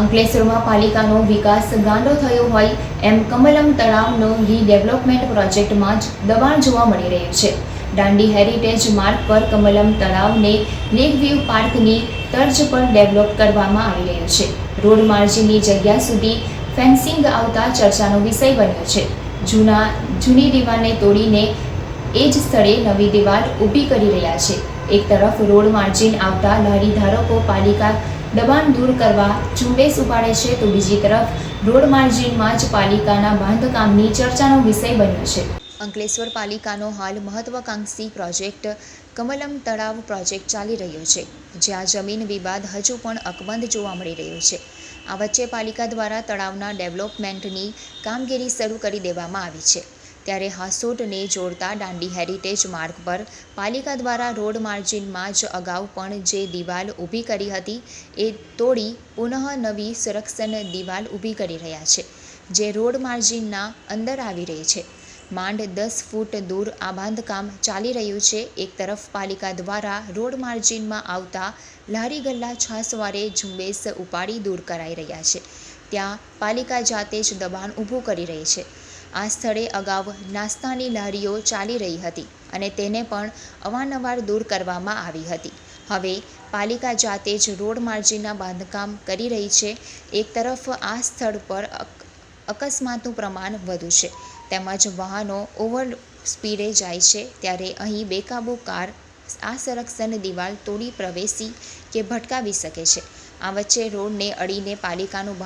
અંકલેશ્વરમાં પાલિકાનો વિકાસ ગાંડો થયો હોય એમ કમલમ તળાવનો રીડેવલપમેન્ટ પ્રોજેક્ટમાં જ દબાણ જોવા મળી રહ્યું છે. દાંડી હેરિટેજ માર્ગ પર કમલમ તળાવને લેક વ્યૂ પાર્કની તર્જ પર ડેવલપ કરવામાં આવી રહ્યું છે. રોડ માર્જિનની જગ્યા સુધી ફેન્સિંગ આવતા ચર્ચાનો વિષય બન્યો છે. જૂના, જૂની દીવાલને તોડીને એ જ સ્થળે નવી દીવાલ ઊભી કરી રહ્યા છે. એક તરફ રોડ માર્જિન આવતા લારી ધારકો પાલિકા દબાણ દૂર કરવા ઝુંબેશ ઉપાડે છે તો બીજી તરફ રોડ માર્જિનમાં જ પાલિકાના બાંધકામની ચર્ચાનો વિષય બન્યો છે. અંકલેશ્વર પાલિકાનો હાલ મહત્વાકાંક્ષી પ્રોજેક્ટ કમલમ તળાવ પ્રોજેક્ટ ચાલી રહ્યો છે, જ્યાં જમીન વિવાદ હજુ પણ અકબંધ જોવા મળી રહ્યો છે. આ વચ્ચે પાલિકા દ્વારા તળાવના ડેવલપમેન્ટની કામગીરી શરૂ કરી દેવામાં આવી છે. ત્યારે હાસોટને જોડતા દાંડી હેરિટેજ માર્ગ પર પાલિકા દ્વારા રોડ માર્જિનમાં જ અગાઉ પણ જે દિવાલ ઊભી કરી હતી, એ તોડી પુનઃ નવી સંરક્ષણ દિવાલ ઊભી કરી રહ્યા છે, જે રોડ માર્જિનના અંદર આવી રહી છે. માંડ દસ ફૂટ દૂર આ બાંધકામ ચાલી રહ્યું છે. એક તરફ પાલિકા દ્વારા રોડ માર્જિનમાં આવતા લારી ગલ્લા છાસવારે ઝુંબેશ ઉપાડી દૂર કરાઈ રહ્યા છે. ત્યાં પાલિકા જાતે જ દબાણ ઊભું કરી રહી છે. આ સ્થળે અગાઉ નાસ્તાની લારીઓ ચાલી રહી હતી અને તેને પણ અવારનવાર દૂર કરવામાં આવી હતી. હવે પાલિકા જાતે જ રોડ માર્જિનના બાંધકામ કરી રહી છે. એક તરફ આ સ્થળ પર અકસ્માતનું પ્રમાણ વધુ છે. તેમજ વાહનો ઓવર સ્પીડે જાય છે. ત્યારે અહીં બેકાબુ કાર આ સંરક્ષણ દિવાલ તોડી પ્રવેશી કે ભટકાવી શકે છે. આ વચ્ચે રોડને અડીને પાલિકાનું